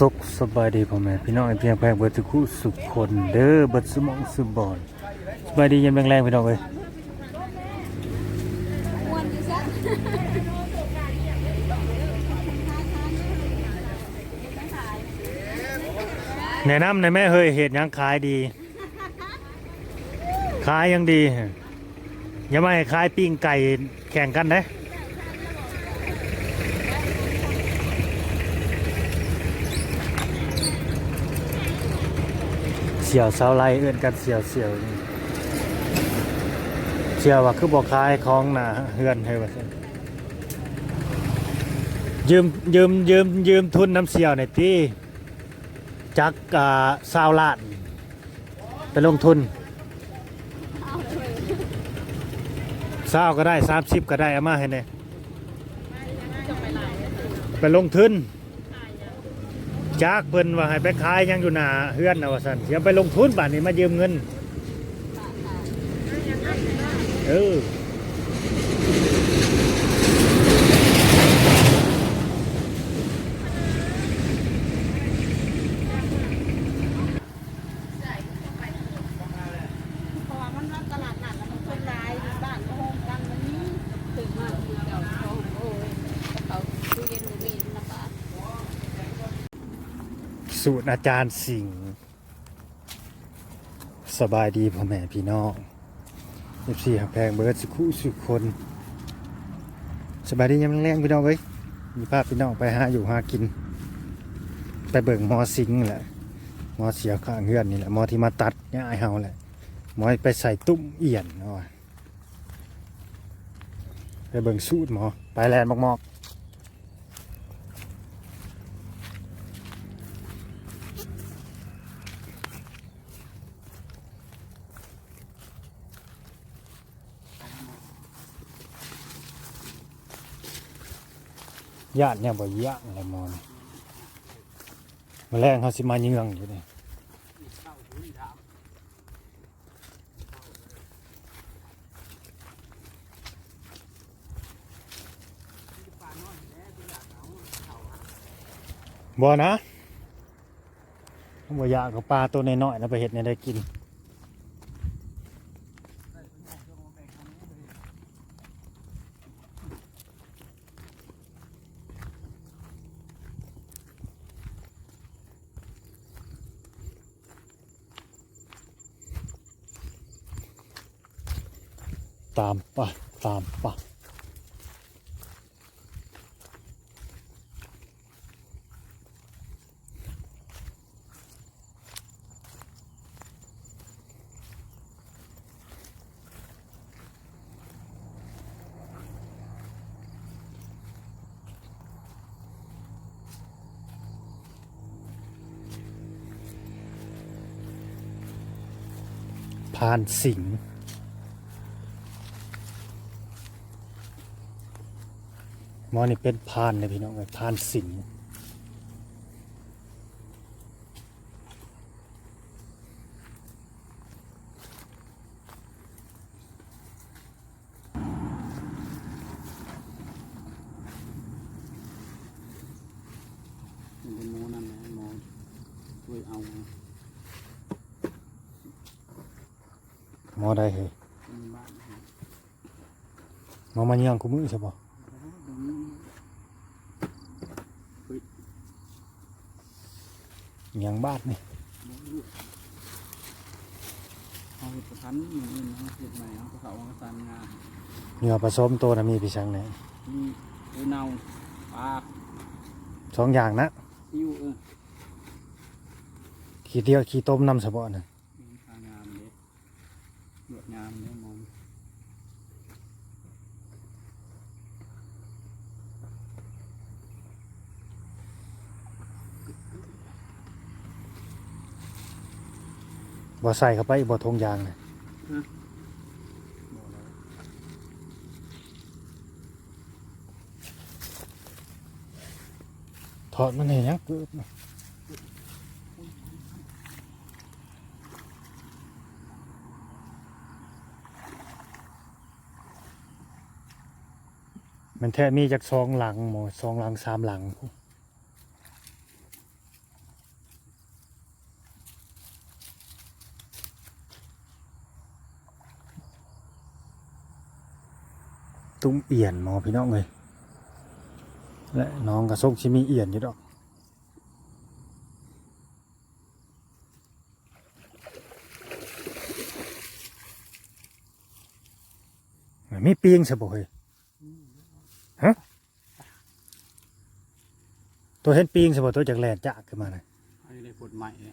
สุขสบายดีพ่อแม่พี่น้องไอ้เพียงแพงเบิดทุกคู่สุขคนเด้อเบิดสมองสบอนสบายดียังแรงๆพี่น้องเอ้ยม่วนอยู่ซะแนะนำในแม่เฮ้ยเห็ดยังขายดี ขายยังดี อย่ามาให้ขายปิ้งไก่แข่งกันนะ สี่ยวเสาไล่เอื้อนกันเสี่ยวเสี่ยวนี่เสี่ยวว่าคือบอกขายของหนาเฮือนให้ว่ายืมยืมยืมยืมทุนน้ำเสี่ยวหน่อยตีจักอ่าซาวลาดไปลงทุนเอาเลยซาวก็ได้สามสิบก็ได้เอามาให้เนี่ยจะไปไหนไปลงทุน จากเพิ่นว่าให้ไปขายยังอยู่หน้าเฮือนนะว่าซั่นเสียไปลงทุนบานนี้มายืมเงิน เออ เพราะว่ามันว่าตลาดนัดแล้วมันคนร้ายบ้านก็โฮมกันวันนี้ถึงมาคือเก่าเขาโอ้ยเขาตู้เย็นมีนะคะ สูตรอาจารย์สิงห์สบายดีพ่อแม่พี่น้องเอฟซีหักแพงเบิร์ดสุขุสุขคนสบายดียามแรงพี่น้องเอ้ยมีภาพพี่น้องไปหาอยู่หากิน ไปเบิ่งมอสิงแหละมอเสียข้างเฮือนนี่แหละมอที่มาตัดเนี่ยไอายเฮาแหละมอไปใส่ตุ้มเอี่ยนเอาว่ะไปเบิ่งสูตรหมอไปแลนด์มอกๆ ญาติเนี่ยบ่ยะอะไรมอนมาแรงเขาสิมาเยืองอยู่นี่บ่นะบ่อยากกับปลาตัวน้อยๆนะไปเห็ดเนี่ยได้กิน ตามป่ะตามป่ะพานสิงห์ หมอนี่เป็นพานเลยพี่น้องเอ้ยพานสิงห์มันเป็นหมอนั่นนะหมอช่วยเอาหมอได้เฮ้ยเป็นบ้านนะหมอมาเยี่ยงกูมือใช่ปะ ตรงนี้ เยี่ยงบ้านนี่หมอลูกเอาเห็ดประทันหนึ่งเงินเอาเห็ดใหม่เอากระเขาประสานงานเหงื่อผสมตัวนะมีพี่ช่างไหนมีเอ้ยเนาปลาสองอย่างนะซิวเออขี้เดียวขี้ต้มน้ำสะบอนะทางงามเด็ดหนวดงามเนี่ยมอง บ่ใส่เข้าไปบ่ทงยางนะบอกแล้วถอดมันเห็นยังเกิดนะมันแท้มีจากสองหลังหมอสองหลังสามหลังุ้มเอี่ยนหมอพี่น้องเลยและน้องกระซกชิมีเอี่ยนอยู่ดอกมันมีปีงสบเฮ้ยฮะตัวเห็นปีงสบตัวจากแหลนจากขึ้นมาเลยอันนี้ได้ผลใหม่เลย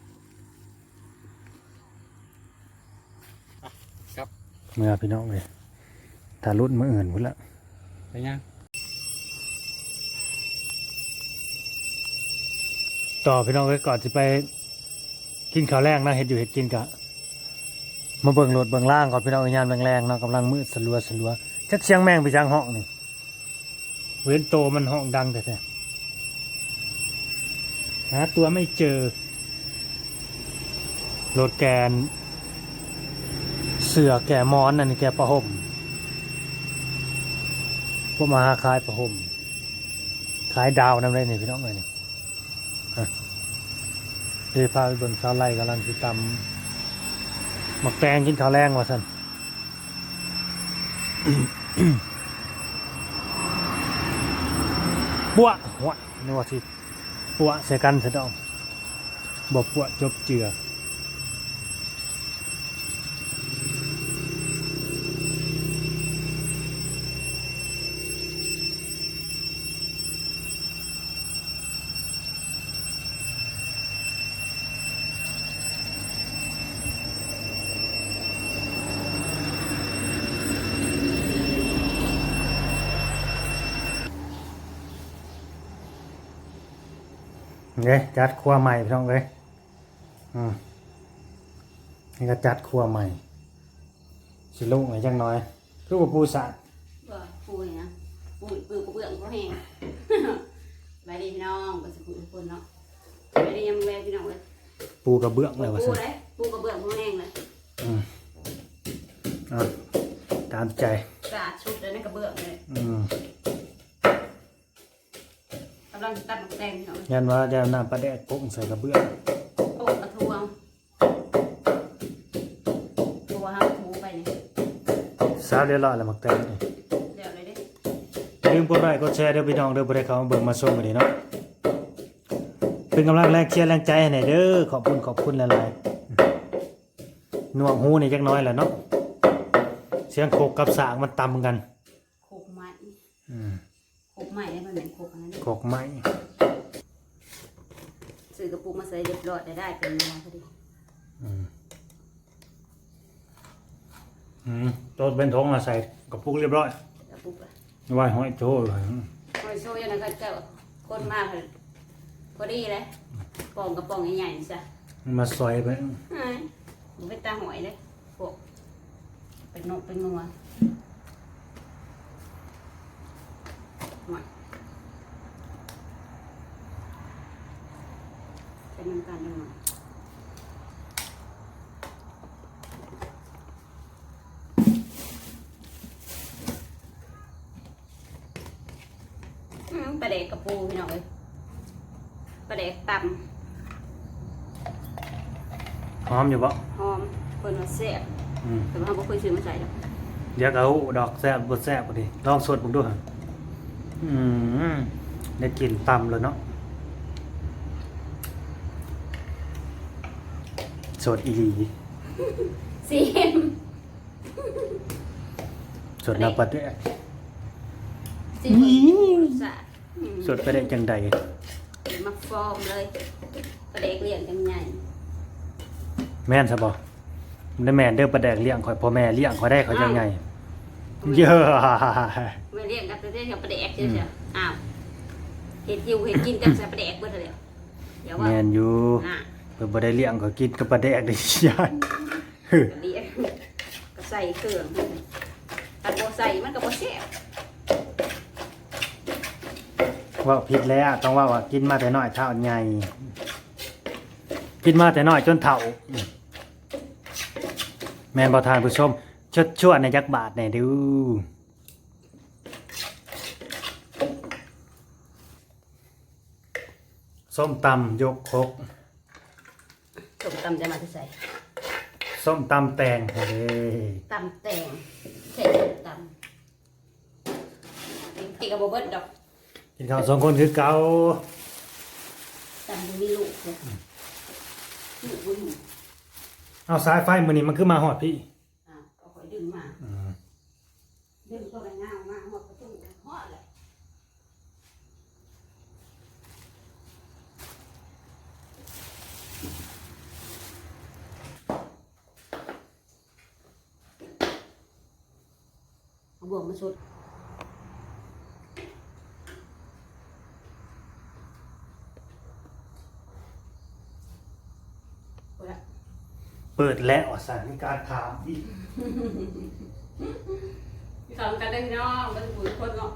ครับเมื่อพี่น้องเลย ถ้ารุ่นมืออื่นพุ่นละไปยังต่อพี่น้องไว้ก่อนจะไปกินข้าวแรงนะเห็ดอยู่เห็ดกินกะมาเบิ่งโหลดเบิ่งล่างก่อนพี่น้องยามแรงๆเนาะกำลังมืดสลัวสลัวจักเสียงแมงไปจังห้องนี่เว้นโตมันห้องดังแต่แต่หาตัวไม่เจอโหลดแกน เสือแก่มอนนั่นนี่แกประห่ม พวกมาหาขายประหมขายดาวนำได้นี่พี่น้องเลยนี่เดี๋ยวพาไปบิ่งสาไล่กำลังสิดตำหมักแตงกินข้าวแรงว่าสันปัวหัวนี่ว่าสิปัวใส่กันเสยดองบอกปัวจบเจือ เด้จัดครัวใหม่พี่น้องเลยอืมนี่ก็จัดครัวใหม่สิลุกหน่อยจังน้อย คือว่าปูสาดเบื่อปุยนะปุยปืนกระเบื้องก็แห้งไปดีพี่น้องก็สิคุยทุกคนเนาะไปดียังแม่พี่น้องเลยปูกระเบื้องเลยว่าปูสันเลยปูกระเบื้องก็แห้งเลยอืมเอาตามใจสะอาดชุดเลยในกระเบื้องเลยอืม กำลังตัดหมักแตงพี่น้องยันว่าจะนำปลาแดกกุ้งใส่กระเบื้องโอ้กระทวงตัวห้ามถูไปนี่สาวเรียบร้อยแล้วหมักแตงนี่เดี๋ยวเลยดิลืมกดไลค์กดแชร์เด้อพี่น้องเด้อบ่ได้เข้ามาเบิ่งมาชมกันนี่เนาะเป็นกำลังแรงเชียร์แรงใจให้หน่อยเด้อขอบคุณขอบคุณหลายๆหน่วงหูนี่จักหน้อยแหละเนาะเสียงโคกกับสากมันตำกัน โขกไม้ อืม โขกไม้ได้มันเหมือนโขกอันนั้นโคกไม้ซื้อกระปุกมาใส่เรียบร้อยได้ได้เป็นเวลาพอดีอืมอืมโต๊ะเป็นทงมาใส่กระปุกเรียบร้อยกระปุกอะไว้ห้อยโจ้เลยคอยโซ่ยังไงก็เจ้าคนมากเลยพอดีเลยปองกระป๋องใหญ่ๆนี่จ้ะมาซอยไปไอ้มันเป็นตาหอยเลยพวกเป็นนกเป็นงัวหน่อยเป็นน้ำตาลยังไงอืมปลาเด็กกระปูพี่น้อง เลยปลาเด็กตหอมอยู่บ่ำหอมเพิ่นว่าแซ่บอืมแต่ว่าเราบ่เคยซื้อมาใส่หรอกเดี๋ยวเอาดอกแซ่บบดแซ่บพอดีลองสดผมดูฮะอืมได้กลิ่นตำเลยเนาะสดอีหลีซีมสดน้ำปลาแดกซีมรสชาติอืม สดไปได้จังใดมาฟอร์มเลยปลาเด็กเลี้ยงกันใหญ่แม่นซะบ่ได้แม่นเด้อปลาแดกเลี้ยงข่อยพ่อแม่เลี้ยงข่อยได้เขาจังไงเยอะไม่เลี้ยงกันแต่เลี้ยงกับปลาเด็กเฉยๆอ้าวเห็ดอยู่เห็ดกินกันใส่ปลาเด็กเบิดเลยเดี๋ยวว่าแม่นอยู่น่ะเพิ่นบ่ได้เลี้ยงก็กินกับปลาแดกได้ยานก็เลี้ยงก็ใส่เครื่องให้มันถ้าบ่ใส่มันก็บ่แซ่บ ว่าผิดแล้วต้องว่าว่ากินมาแต่น้อยเท่าใหญ่กินมาแต่น้อยจนเฒ่า แม่นบ่ทานผู้ชมชดชวดในจักบาทแหน่ดูส้มตำยกครกส้มตำจะมาที่ใส่ส้มตำแตงเฮ้ยตำแตงใส่ส้มตำกับบ่เบิดดอก กินข้าวสองคนคือเก่าแต่บ่มีลูกเลยลูกบ่อยู่เอาสายไฟมื้อนี้มันคือมาฮอดพี่อ่าก็ค่อยดึงมา อืมดึงตัวไปง่าวมาหอดประตูหอดเลยเอาบ่วงมาสุดเอาละ เปิดแล้วสารมีการถามอีกพี่สอนกันได้พี่น้องมันปุ๋ยคนเนาะ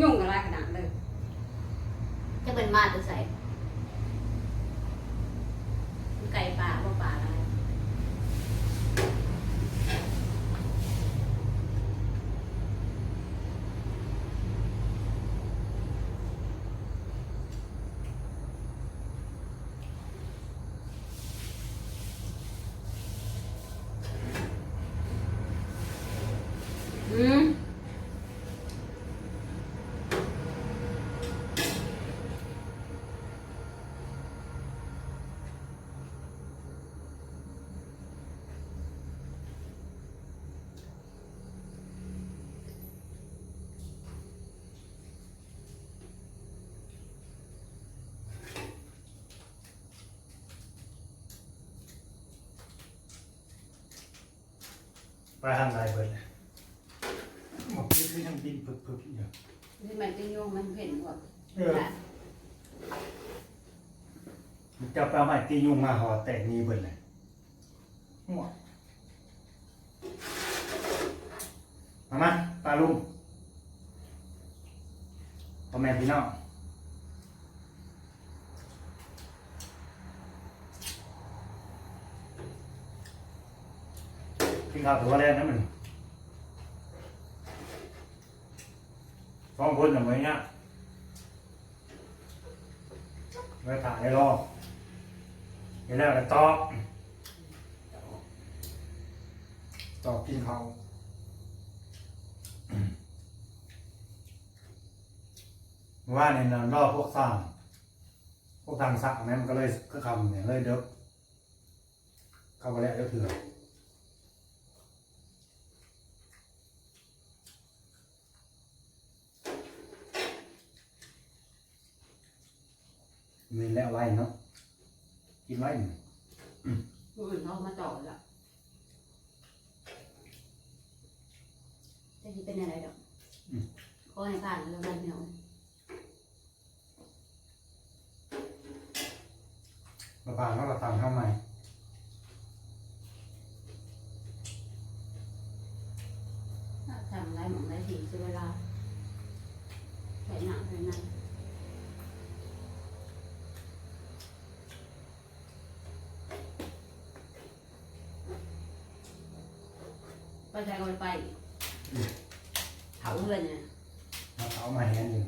ยุ่งอะไรขนาดเลยจะเป็นมาจะใส่ไก่ป่า ไปทางใดเบิดเลยบอกนี่คือยังบินพึบๆอยู่ นี่มันจะโยงมันเห็นหมดเออมันจะไปเอาไม้ตียุงมาห่อแตกนี้เบิดเลยหัวมามาปลาลุงพ่อแม่พี่น้อง กินข้าวตัวแรกนะมันสองคนอย่างไรเนี่ยไว้ถ่ายให้รอบเดี๋ยวแล้วก็ตอกตอกกินเขาเมื่อว่าในนั้นรอบพวกสร้างพวกทางสร้างนั้นมันก็เลยก็คำเนี่ยเลยเด็กเข้าไปแล้วเดี๋ยวเถื่อ มีแล้วไว้เนาะกินไว้หนึ่งมันเขามาต่อแล้วจะเป็นอะไรดอกขอให้ผ่านแล้วกันเนาะมาผ่านแล้วก็ตามเข้าใหม่ทำไรหมองไรทีเวลาใส่หนักใส่นั้น ไปใช้ก็ไปเผาเพื่อนเนี่ยมาเอามาแฮนอยู่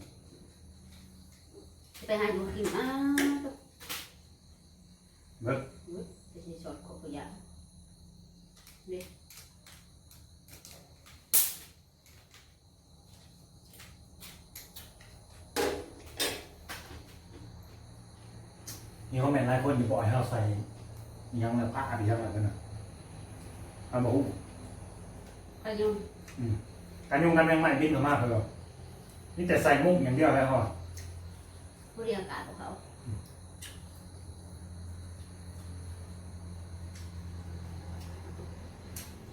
ไปหาดูกินอ้าวเบิกจะใช้สอดขอยะมีคอมเมนต์หลายคนอยู่บ่อยให้เราใส่อิหยังละผ้าดีจังเลยกันนะเอาบอก ขยุ่งการยุ่งกันแมงไม่บินออกมาเลยนี่แต่ใส่มุ้งอย่างเดียวแล้วเหรอผู้เรียนอากาศของเขา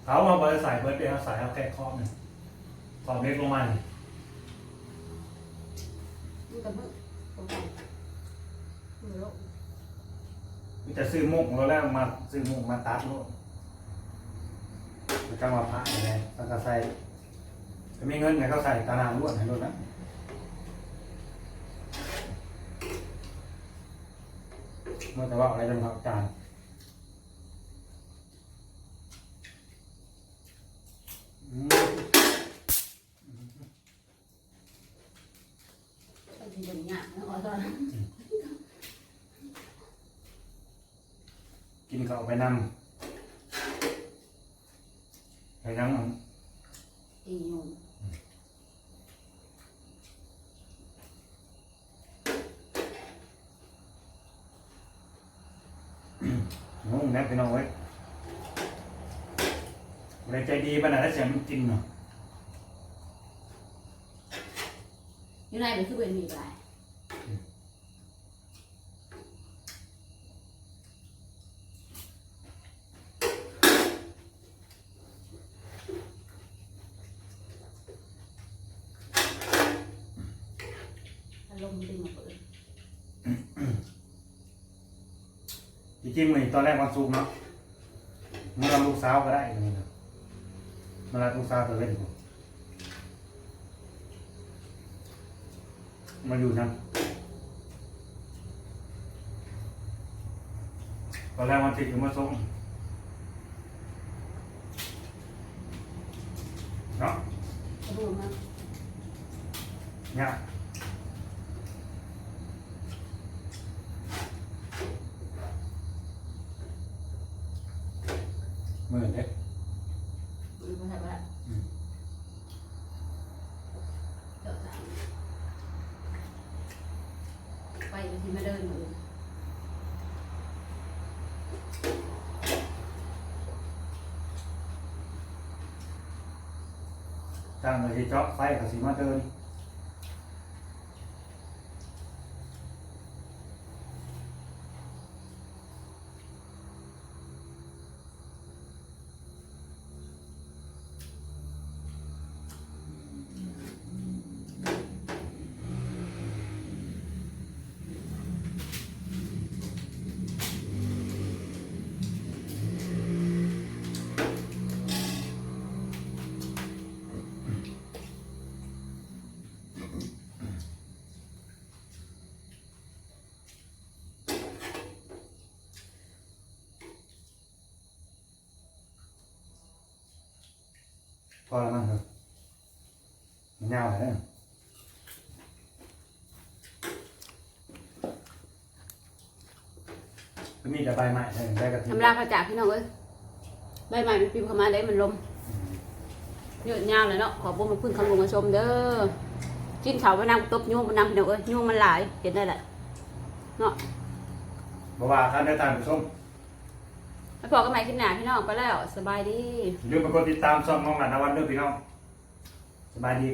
เขาเอาเบอร์ใส่เบอร์เดียวใส่เอาแค่ครอบหนึ่งขอบเล็กลงมานี่มันก็มึงตรงไหนมือโลก มีแต่ซื้อมุ้งแล้วแล้วมาซื้อมุ้งมาตัดโลด แล้วก็มาผ้าอะไรแล้วก็ใส่จะมีเงินไงก็ใส่ตารางรวดให้รถนะเมื่อแต่ว่าอะไรจำเขาจานอืมต้องที่เป็นหยาบนะอ๋อกินข้าวไปนำ ไปยังมั้นอียุงน้องแนบพี่น้องไว้ยบรใจดีปัญหาแล้วเสียงมันจริงเนาะอยู่ไหนมันคือเป็นมีไป จริงๆมันตอนแรกวันศุกร์เนาะมันรับลูกสาวก็ได้อย่างนี้นะมันรับลูกสาวตัวเล่นอยู่มาอยู่นั่นตอนแรกวันติดอยู่มาส่งเนาะกระดูกมันเนี่ย มือเด็กมันไม่ใช่ว่าอืมเดี๋ยวจะไปที่มาเดินอยู่จ้างเลยที่เจาะไฟกับสีมาเดิน พอแล้วมั้งครับมันยาวเลยนะก็มีแต่ใบใหม่ใช่ได้กระถิ่นทำลาพระจากพี่น้องเอ้ยใบใหม่มันปิวเข้ามาได้มันลมเยอะยาวเลยเนาะขอบุญมาพึ่งคำลงมาชมเด้อกินเขาไปนั่งตบยุ่งไปนั่งพี่น้องเอ้ยยุ่งมันหลายเห็นได้แหละเนาะบอกว่าท่านได้ตามผู้ชมแล้ว พอกันใหม่ขึ้นหนาพี่น้องไปแล้ว สบายดี อย่าลืมไปกดติดตามช่องน้องหลานวันด้วยพี่น้องสบายดี